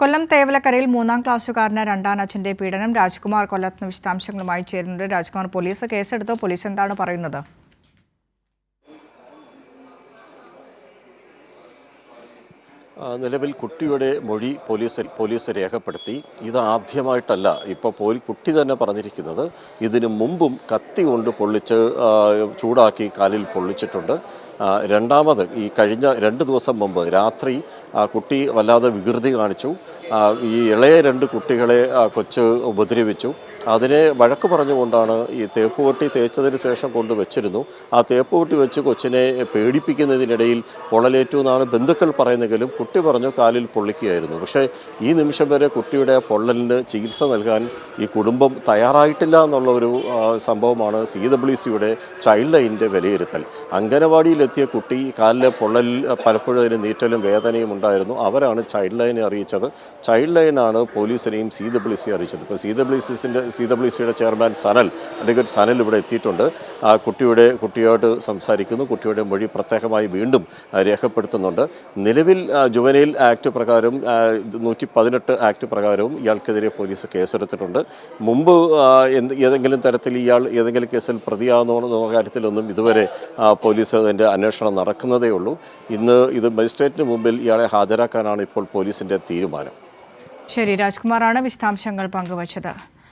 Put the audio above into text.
കൊല്ലം തേവലക്കരയിൽ മൂന്നാം ക്ലാസ്സുകാരന് രണ്ടാം അച്ഛന്റെ പീഡനം രാജ്കുമാർ കൊല്ലത്തിന് വിശദാംശങ്ങളുമായി ചേരുന്നുണ്ട്. രാജ്കുമാർ പോലീസ് കേസെടുത്തോ? പോലീസ് എന്താണ് പറയുന്നത്? നിലവിൽ കുട്ടിയുടെ മൊഴി പോലീസ് പോലീസ് രേഖപ്പെടുത്തി. ഇത് ആദ്യമായിട്ടല്ല. ഇപ്പോൾ പോലി കുട്ടി തന്നെ പറഞ്ഞിരിക്കുന്നത് ഇതിനു മുമ്പും കത്തി കൊണ്ട് പൊള്ളിച്ച് ചൂടാക്കി കാലിൽ പൊള്ളിച്ചിട്ടുണ്ട്. രണ്ടാമത് ഈ കഴിഞ്ഞ രണ്ട് ദിവസം മുമ്പ് രാത്രി കുട്ടി വല്ലാതെ വികൃതി കാണിച്ചു. ഈ ഇളയ രണ്ട് കുട്ടികളെ കൊച്ച് ഉപദ്രവിച്ചു. അതിനെ വഴക്ക് പറഞ്ഞുകൊണ്ടാണ് ഈ തേപ്പുപൊട്ടി തേച്ചതിന് ശേഷം കൊണ്ട് വെച്ചിരുന്നു ആ തേപ്പുപൊട്ടി വെച്ച് കൊച്ചിനെ പേടിപ്പിക്കുന്നതിനിടയിൽ പൊള്ളലേറ്റു എന്നാണ് ബന്ധുക്കൾ പറയുന്നെങ്കിലും കുട്ടി പറഞ്ഞു കാലിൽ പൊള്ളിക്കുകയായിരുന്നു. പക്ഷേ ഈ നിമിഷം വരെ കുട്ടിയുടെ പൊള്ളലിന് ചികിത്സ നൽകാൻ ഈ കുടുംബം തയ്യാറായിട്ടില്ല എന്നുള്ള ഒരു സംഭവമാണ് സി ഡബ്ല്യു സിയുടെ ചൈൽഡ് ലൈനിന്റെ വിലയിരുത്തൽ. അംഗനവാടിയിലെത്തിയ കുട്ടി കാലിലെ പൊള്ളലിൽ പലപ്പോഴും അതിന് നീറ്റലും വേദനയും ഉണ്ടായിരുന്നു. അവരാണ് ചൈൽഡ് ലൈനെ അറിയിച്ചത്. ചൈൽഡ് ലൈനാണ് പോലീസിനെയും സി ഡബ്ല്യു സി അറിയിച്ചത്. ഇപ്പോൾ സി ഡബ്ല്യു സിന്റെ സി ഡബ്ല്യു സിയുടെ ചെയർമാൻ സനൽ അഡ്വക്കേറ്റ് സനൽ ഇവിടെ എത്തിയിട്ടുണ്ട്. ആ കുട്ടിയുടെ കുട്ടിയോട് സംസാരിക്കുന്നു. കുട്ടിയുടെ മൊഴി പ്രത്യേകമായി വീണ്ടും രേഖപ്പെടുത്തുന്നുണ്ട്. നിലവിൽ ജുവനയിൽ ആക്ട് പ്രകാരം നൂറ്റി പതിനെട്ട് ആക്ട് പ്രകാരവും ഇയാൾക്കെതിരെ പോലീസ് കേസെടുത്തിട്ടുണ്ട്. മുമ്പ് ഏതെങ്കിലും തരത്തിൽ ഇയാൾ ഏതെങ്കിലും കേസിൽ പ്രതിയാകുന്നോ എന്നുള്ള കാര്യത്തിലൊന്നും ഇതുവരെ പോലീസ് അതിന്റെ അന്വേഷണം നടക്കുന്നതേ ഉള്ളൂ. ഇന്ന് ഇത് മജിസ്ട്രേറ്റിന് മുമ്പിൽ ഇയാളെ ഹാജരാക്കാനാണ് ഇപ്പോൾ പോലീസിന്റെ തീരുമാനം. ശരി രാജ്കുമാറാണ് വിശദാംശങ്ങൾ പങ്കുവച്ചത്.